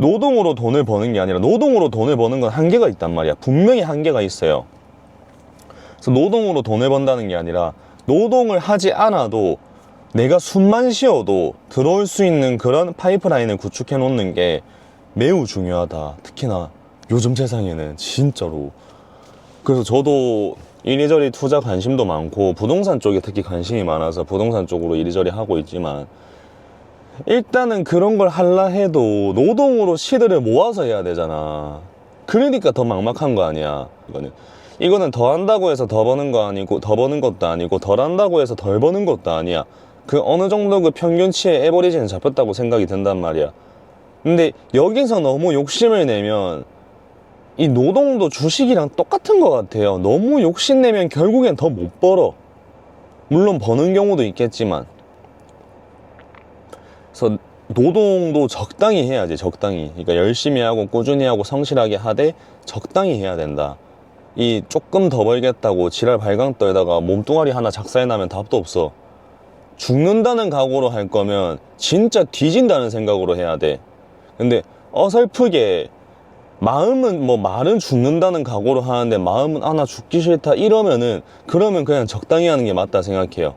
노동으로 돈을 버는 게 아니라 노동으로 돈을 버는 건 한계가 있단 말이야. 분명히 한계가 있어요. 그래서 노동으로 돈을 번다는 게 아니라 노동을 하지 않아도 내가 숨만 쉬어도 들어올 수 있는 그런 파이프라인을 구축해 놓는 게 매우 중요하다. 특히나 요즘 세상에는 진짜로. 그래서 저도 이리저리 투자 관심도 많고 부동산 쪽에 특히 관심이 많아서 부동산 쪽으로 이리저리 하고 있지만 일단은 그런 걸 할라 해도 노동으로 시드를 모아서 해야 되잖아. 그러니까 더 막막한 거 아니야. 이거는 이거는 더 한다고 해서 더 버는 거 아니고 더 버는 것도 아니고 덜 한다고 해서 덜 버는 것도 아니야. 그 어느 정도 그 평균치의 에버리지는 잡혔다고 생각이 든단 말이야. 근데 여기서 너무 욕심을 내면 이 노동도 주식이랑 똑같은 것 같아요. 너무 욕심내면 결국엔 더 못 벌어. 물론 버는 경우도 있겠지만. 그래서 노동도 적당히 해야지, 적당히. 그러니까 열심히 하고 꾸준히 하고 성실하게 하되 적당히 해야 된다. 이 조금 더 벌겠다고 지랄 발광 떨다가 몸뚱아리 하나 작살나면 답도 없어. 죽는다는 각오로 할 거면 진짜 뒤진다는 생각으로 해야 돼. 근데 어설프게 마음은 뭐 말은 죽는다는 각오로 하는데 마음은 아 나 죽기 싫다 이러면은 그러면 그냥 적당히 하는 게 맞다 생각해요.